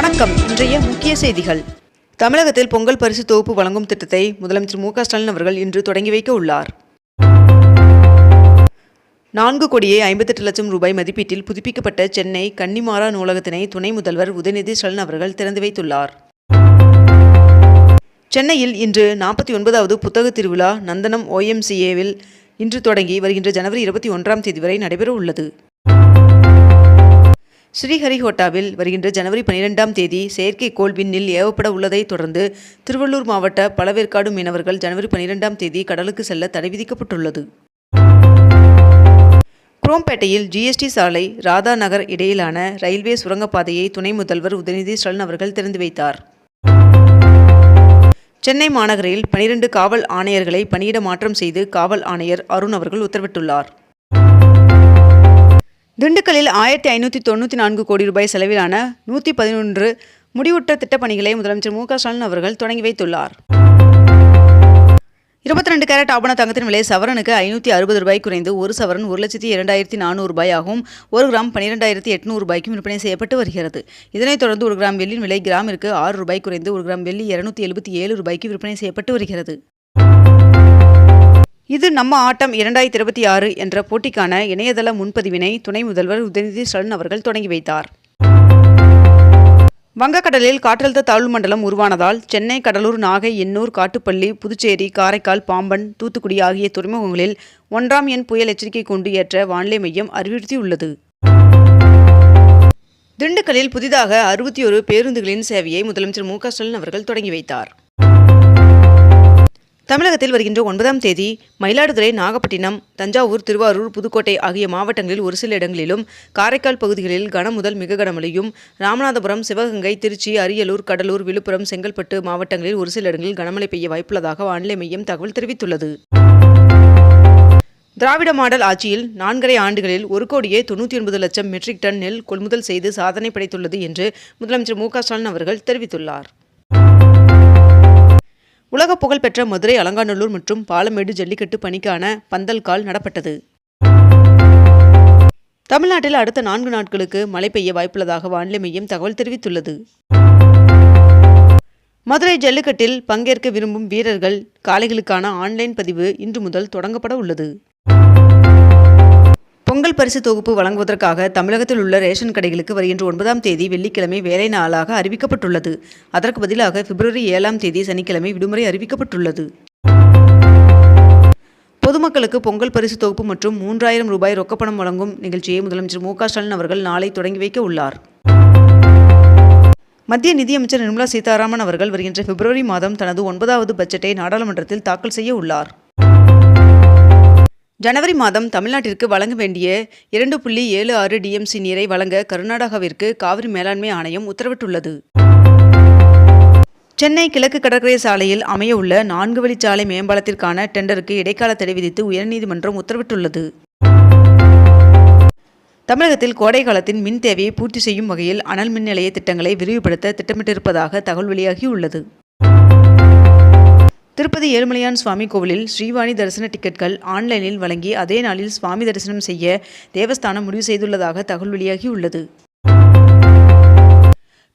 வணக்கம். இன்றைய முக்கிய செய்திகள். தமிழகத்தில் பொங்கல் பரிசு தொகுப்பு வழங்கும் திட்டத்தை முதலமைச்சர் மு ஸ்டாலின் அவர்கள் இன்று தொடங்கி வைக்க உள்ளார். நான்கு கோடியே ஐம்பத்தெட்டு லட்சம் ரூபாய் மதிப்பீட்டில் புதுப்பிக்கப்பட்ட சென்னை கன்னிமாரா நூலகத்தினை துணை முதல்வர் உதயநிதி ஸ்டாலின் அவர்கள் திறந்து வைத்துள்ளார். சென்னையில் இன்று நாற்பத்தி ஒன்பதாவது புத்தக திருவிழா நந்தனம் ஓஎம்சிஏவில் இன்று தொடங்கி வருகின்ற ஜனவரி இருபத்தி ஒன்றாம் தேதி வரை நடைபெற உள்ளது. ஸ்ரீஹரிகோட்டாவில் வருகின்ற ஜனவரி பனிரெண்டாம் தேதி செயற்கைக்கோள் விண்ணில் ஏவப்பட உள்ளதை தொடர்ந்து திருவள்ளூர் மாவட்ட பழவேற்காடு மீனவர்கள் ஜனவரி பனிரெண்டாம் தேதி கடலுக்கு செல்ல தடை விதிக்கப்பட்டுள்ளது. குரோம்பேட்டையில் ஜிஎஸ்டி சாலை ராதா நகர் இடையிலான ரயில்வே சுரங்கப்பாதையை துணை முதல்வர் உதயநிதி ஸ்டாலின் அவர்கள் திறந்து வைத்தார். சென்னை மாநகரில் பனிரெண்டு காவல் ஆணையர்களை பணியிட மாற்றம் செய்து காவல் ஆணையர் அருண் அவர்கள் உத்தரவிட்டுள்ளார். திண்டுக்கல்லில் ஆயிரத்தி ஐநூற்றி தொண்ணூற்றி நான்கு கோடி ரூபாய் செலவிலான நூற்றி பதினொன்று முடிவுற்ற திட்டப்பணிகளை முதலமைச்சர் மு க ஸ்டாலின் அவர்கள் தொடங்கி வைத்துள்ளார். இருபத்தி ரெண்டு கேரட் ஆபண தங்கத்தின் விலை சவரனுக்கு ஐநூற்றி அறுபது ரூபாய் குறைந்து ஒரு சவரன் ஒரு லட்சத்தி இரண்டாயிரத்தி நானூறு ரூபாயாகவும் ஒரு கிராம் பன்னிரெண்டாயிரத்தி எட்நூறு ரூபாய்க்கும் விற்பனை செய்யப்பட்டு வருகிறது. இதனைத் தொடர்ந்து ஒரு கிராம் வெள்ளியின் விலை கிராமிற்கு ஆறு ரூபாய் குறைந்து ஒரு கிராம் வெள்ளி இருநூத்தி எழுபத்தி ஏழு ரூபாய்க்கு விற்பனை செய்யப்பட்டு வருகிறது. இது நம்ம ஆட்டம் இரண்டாயிரத்தி இருபத்தி ஆறு என்ற போட்டிக்கான இணையதள முன்பதிவினை துணை முதல்வர் உதயநிதி ஸ்டாலின் அவர்கள் தொடங்கி வைத்தார். வங்கக்கடலில் காற்றழுத்த தாழ்வு மண்டலம் உருவானதால் சென்னை கடலூர் நாகை எண்ணூர் காட்டுப்பள்ளி புதுச்சேரி காரைக்கால் பாம்பன் தூத்துக்குடி ஆகிய துறைமுகங்களில் ஒன்றாம் எண் புயல் எச்சரிக்கை கொண்டு ஏற்ற வானிலை மையம் அறிவுறுத்தியுள்ளது. திண்டுக்கல்லில் புதிதாக அறுபத்தி ஒரு பேருந்துகளின் சேவையை முதலமைச்சர் மு க ஸ்டாலின் அவர்கள் தொடங்கி வைத்தார். தமிழகத்தில் வருகின்ற ஒன்பதாம் தேதி மயிலாடுதுறை நாகப்பட்டினம் தஞ்சாவூர் திருவாரூர் புதுக்கோட்டை ஆகிய மாவட்டங்களில் ஒரு சில இடங்களிலும் காரைக்கால் பகுதிகளில் கனமுதல் மிக கனமழையும் ராமநாதபுரம் சிவகங்கை திருச்சி அரியலூர் கடலூர் விழுப்புரம் செங்கல்பட்டு மாவட்டங்களில் ஒரு சில இடங்களில் கனமழை பெய்ய வாய்ப்புள்ளதாக வானிலை மையம் தகவல் தெரிவித்துள்ளது. திராவிட மாடல் ஆட்சியில் நான்கரை ஆண்டுகளில் ஒரு கோடியே தொண்ணூற்றி ஒன்பது லட்சம் மெட்ரிக் டன் நெல் கொள்முதல் செய்து சாதனை படைத்துள்ளது என்று முதலமைச்சர் மு க ஸ்டாலின் அவர்கள் தெரிவித்துள்ளார். உலக புகழ்பெற்ற மதுரை அலங்காநல்லூர் மற்றும் பாலமேடு ஜல்லிக்கட்டு பணிக்கான பந்தல் கால் நடப்பட்டது. தமிழ்நாட்டில் அடுத்த நான்கு நாட்களுக்கு மழை பெய்ய வாய்ப்புள்ளதாக வானிலை மையம் தகவல் தெரிவித்துள்ளது. மதுரை ஜல்லிக்கட்டில் பங்கேற்க விரும்பும் வீரர்கள் காளைகளுக்கான ஆன்லைன் பதிவு இன்று முதல் தொடங்கப்பட உள்ளது. பொங்கல் பரிசு தொகுப்பு வழங்குவதற்காக தமிழகத்தில் உள்ள ரேஷன் கடைகளுக்கு வருகின்ற ஒன்பதாம் தேதி வெள்ளிக்கிழமை வேலை நாளாக அறிவிக்கப்பட்டுள்ளது. அதற்கு பதிலாக பிப்ரவரி ஏழாம் தேதி சனிக்கிழமை விடுமுறை அறிவிக்கப்பட்டுள்ளது. பொதுமக்களுக்கு பொங்கல் பரிசு தொகுப்பு மற்றும் மூன்றாயிரம் ரூபாய் ரொக்கப்பணம் வழங்கும் நிகழ்ச்சியை முதலமைச்சர் மு க ஸ்டாலின் அவர்கள் நாளை தொடங்கி வைக்க உள்ளார். மத்திய நிதியமைச்சர் நிர்மலா சீதாராமன் அவர்கள் வருகின்ற பிப்ரவரி மாதம் தனது ஒன்பதாவது பட்ஜெட்டை நாடாளுமன்றத்தில் தாக்கல் செய்ய உள்ளார். ஜனவரி மாதம் தமிழ்நாட்டிற்கு வழங்க வேண்டிய இரண்டு புள்ளி ஏழு ஆறு டிஎம்சி நீரை வழங்க கர்நாடகாவிற்கு காவிரி மேலாண்மை ஆணையம் உத்தரவிட்டுள்ளது. சென்னை கிழக்கு கடற்கரை சாலையில் அமையவுள்ள நான்கு வழிச்சாலை மேம்பாலத்திற்கான டெண்டருக்கு இடைக்கால தடை விதித்து உயர்நீதிமன்றம் உத்தரவிட்டுள்ளது. தமிழகத்தில் கோடை காலத்தின் மின் தேவையை பூர்த்தி செய்யும் வகையில் அனல் மின் நிலைய திட்டங்களை விரிவுபடுத்த திட்டமிட்டிருப்பதாக தகவல் வெளியாகியுள்ளது. திருப்பதி ஏழுமலையான் சுவாமி கோவிலில் ஸ்ரீவாணி தரிசன டிக்கெட்கள் ஆன்லைனில் வழங்கி அதே நாளில் சுவாமி தரிசனம் செய்ய தேவஸ்தானம் முடிவு செய்துள்ளதாக தகவல் வெளியாகியுள்ளது.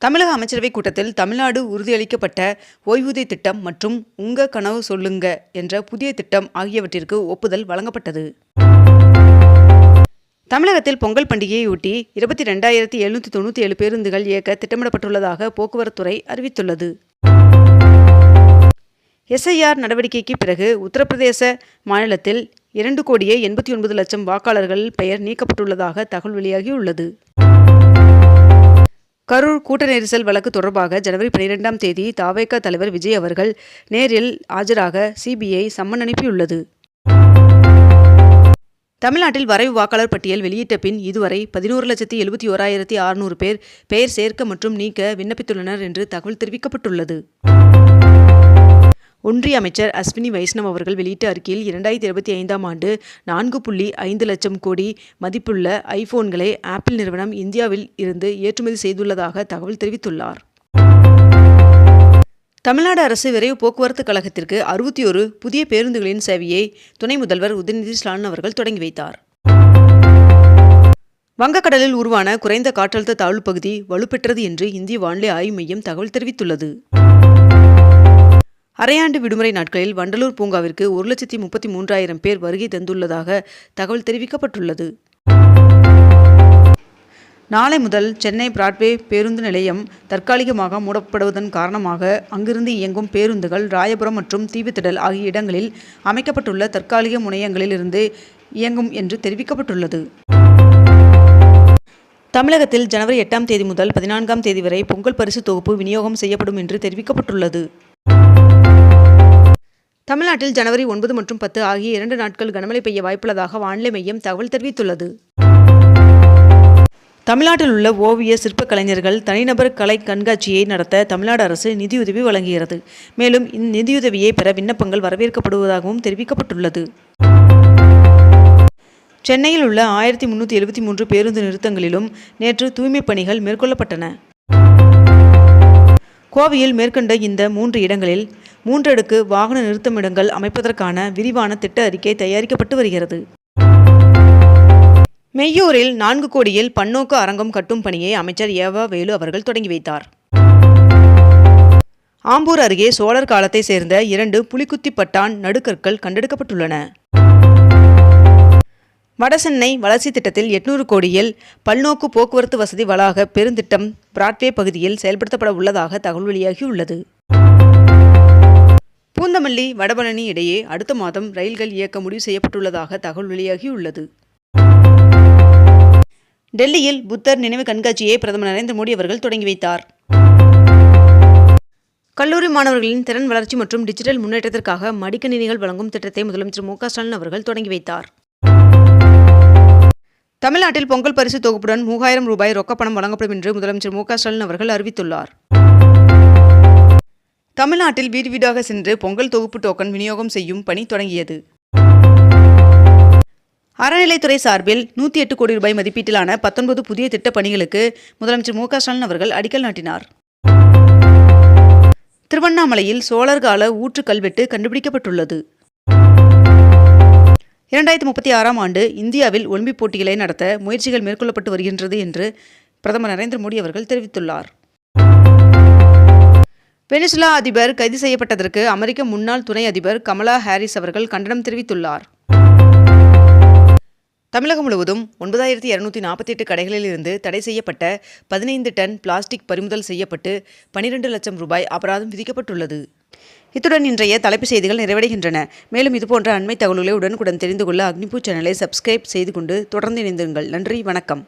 தமிழக அமைச்சரவைக் கூட்டத்தில் தமிழ்நாடு உறுதியளிக்கப்பட்ட ஓய்வூதிய திட்டம் மற்றும் உங்க கனவு சொல்லுங்க என்ற புதிய திட்டம் ஆகியவற்றிற்கு ஒப்புதல் வழங்கப்பட்டது. தமிழகத்தில் பொங்கல் பண்டிகையையொட்டி இருபத்தி ரெண்டாயிரத்தி எழுநூற்றி தொண்ணூற்றி ஏழு பேருந்துகள் இயக்க திட்டமிடப்பட்டுள்ளதாக போக்குவரத்துறை அறிவித்துள்ளது. எஸ்ஐஆர் நடவடிக்கைக்கு பிறகு உத்தரப்பிரதேச மாநிலத்தில் இரண்டு கோடியே எண்பத்தி ஒன்பது லட்சம் வாக்காளர்கள் பெயர் நீக்கப்பட்டுள்ளதாக தகவல் வெளியாகியுள்ளது. கரூர் கூட்ட நெரிசல் வழக்கு தொடர்பாக ஜனவரி பனிரெண்டாம் தேதி தாவேக தலைவர் விஜய் அவர்கள் நேரில் ஆஜராக சிபிஐ சம்மன் அனுப்பியுள்ளது. தமிழ்நாட்டில் வரைவு வாக்காளர் பட்டியல் வெளியிட்ட பின் இதுவரை பதினோரு லட்சத்தி எழுபத்தி ஓராயிரத்தி அறுநூறு பேர் பெயர் சேர்க்க மற்றும் நீக்க விண்ணப்பித்துள்ளனர் என்று தகவல் தெரிவிக்கப்பட்டுள்ளது. ஒன்றிய அமைச்சர் அஸ்வினி வைஷ்ணவ் அவர்கள் வெளியிட்ட அறிக்கையில் இரண்டாயிரத்தி இருபத்தி ஐந்தாம் ஆண்டு நான்கு புள்ளி ஐந்து லட்சம் கோடி மதிப்புள்ள ஐபோன்களை ஆப்பிள் நிறுவனம் இந்தியாவில் இருந்து ஏற்றுமதி செய்துள்ளதாக தகவல் தெரிவித்துள்ளார். தமிழ்நாடு அரசு விரைவு போக்குவரத்து கழகத்திற்கு அறுபத்தி ஒரு புதிய பேருந்துகளின் சேவையை துணை முதல்வர் உதயநிதி ஸ்டாலின் அவர்கள் தொடங்கி வைத்தார். வங்கக்கடலில் உருவான குறைந்த காற்றழுத்த தாழ்வு பகுதி வலுப்பெற்றது என்று இந்திய வானிலை ஆய்வு மையம் தகவல் தெரிவித்துள்ளது. அரையாண்டு விடுமுறை நாட்களில் வண்டலூர் பூங்காவிற்கு ஒரு லட்சத்தி முப்பத்தி மூன்றாயிரம் பேர் வருகை தந்துள்ளதாக தகவல் தெரிவிக்கப்பட்டுள்ளது. நாளை முதல் சென்னை பிராட்வே பேருந்து நிலையம் தற்காலிகமாக மூடப்படுவதன் காரணமாக அங்கிருந்து இயங்கும் பேருந்துகள் ராயபுரம் மற்றும் தீவுத்திடல் ஆகிய இடங்களில் அமைக்கப்பட்டுள்ள தற்காலிக முனையங்களில் இருந்து இயங்கும் என்று தெரிவிக்கப்பட்டுள்ளது. தமிழகத்தில் ஜனவரி எட்டாம் தேதி முதல் பதினான்காம் தேதி வரை பொங்கல் பரிசு தொகுப்பு விநியோகம் செய்யப்படும் என்று தெரிவிக்கப்பட்டுள்ளது. தமிழ்நாட்டில் ஜனவரி ஒன்பது மற்றும் பத்து ஆகிய இரண்டு நாட்கள் கனமழை பெய்ய வாய்ப்புள்ளதாக வானிலை மையம் தகவல் தெரிவித்துள்ளது. தமிழ்நாட்டில் உள்ள ஓவிய சிற்ப கலைஞர்கள் தனிநபர் கலை கண்காட்சியை நடத்த தமிழ்நாடு அரசு நிதியுதவி வழங்குகிறது. மேலும் இந்நிதியுதவியை பெற விண்ணப்பங்கள் வரவேற்கப்படுவதாகவும் தெரிவிக்கப்பட்டுள்ளது. சென்னையில் உள்ள ஆயிரத்தி முன்னூற்றி எழுபத்தி மூன்று பேருந்து நிறுத்தங்களிலும் நேற்று தூய்மைப் பணிகள் மேற்கொள்ளப்பட்டன. கோவையில் மேற்கொண்ட இந்த மூன்று இடங்களில் மூன்றடுக்கு வாகன நிறுத்தமிடங்கள் அமைப்பதற்கான விரிவான திட்ட அறிக்கை தயாரிக்கப்பட்டு வருகிறது. மெய்யூரில் நான்கு கோடியில் பன்னோக்கு அரங்கம் கட்டும் பணியை அமைச்சர் ஏவா வேலு அவர்கள் தொடங்கி வைத்தார். ஆம்பூர் அருகே சோழர் காலத்தை சேர்ந்த இரண்டு புலிக்குத்தி பட்டான் நடுக்கற்கள் கண்டெடுக்கப்பட்டுள்ளன. வடசென்னை வளர்ச்சி திட்டத்தில் எட்நூறு கோடியில் பல்நோக்கு போக்குவரத்து வசதி வளாக பெருந்திட்டம் பிராட்வே பகுதியில் செயல்படுத்தப்பட உள்ளதாக தகவல் வெளியாகியுள்ளது. பூந்தமல்லி வடபழனி இடையே அடுத்த மாதம் ரயில்கள் இயக்க முடிவு செய்யப்பட்டுள்ளதாக தகவல் வெளியாகியுள்ளது. டெல்லியில் புத்தர் நினைவு கண்காட்சியை பிரதமர் நரேந்திர மோடி அவர்கள் தொடங்கி வைத்தார். கல்லூரி மாணவர்களின் திறன் வளர்ச்சி மற்றும் டிஜிட்டல் முன்னேற்றத்திற்காக மடிக்கணினிகள் வழங்கும் திட்டத்தை முதலமைச்சர் மு ஸ்டாலின் அவர்கள் தொடங்கி வைத்தார். தமிழ்நாட்டில் பொங்கல் பரிசு தொகுப்புடன் மூவாயிரம் ரூபாய் ரொக்கப்பணம் வழங்கப்படும் என்று முதலமைச்சர் மு ஸ்டாலின் அவர்கள் அறிவித்துள்ளார். தமிழ்நாட்டில் வீடு வீடாக சென்று பொங்கல் தொகுப்பு டோக்கன் விநியோகம் செய்யும் பணி தொடங்கியது. அறநிலைத்துறை சார்பில் நூற்றி எட்டு கோடி ரூபாய் மதிப்பீட்டிலான பத்தொன்பது புதிய திட்டப் பணிகளுக்கு முதலமைச்சர் மு ஸ்டாலின் அவர்கள் அடிக்கல் நாட்டினார். திருவண்ணாமலையில் சோழர் கால ஊற்று கல்வெட்டு கண்டுபிடிக்கப்பட்டுள்ளது. இரண்டாயிரத்தி முப்பத்தி ஆறாம் ஆண்டு இந்தியாவில் ஒலிம்பிக் போட்டிகளை நடத்த முயற்சிகள் மேற்கொள்ளப்பட்டு வருகின்றது என்று பிரதமர் நரேந்திர மோடி அவர்கள் தெரிவித்துள்ளார். வெனிசுலா அதிபர் கைது செய்யப்பட்டதற்கு அமெரிக்க முன்னாள் துணை அதிபர் கமலா ஹாரிஸ் அவர்கள் கண்டனம் தெரிவித்துள்ளார். தமிழகம் முழுவதும் ஒன்பதாயிரத்தி இரநூத்தி நாற்பத்தி எட்டு கடைகளில் இருந்து தடை செய்யப்பட்ட பதினைந்து டன் பிளாஸ்டிக் பறிமுதல் செய்யப்பட்டு பனிரெண்டு லட்சம் ரூபாய் அபராதம் விதிக்கப்பட்டுள்ளது. இத்துடன் இன்றைய தலைப்பு செய்திகள் நிறைவடைகின்றன. மேலும் இதுபோன்ற அண்மை தகவல்களை உடனுக்குடன் தெரிந்து கொள்ள அக்னிபூ சேனலை சப்ஸ்கிரைப் செய்து கொண்டு தொடர்ந்து இணைந்திருங்கள். நன்றி வணக்கம்.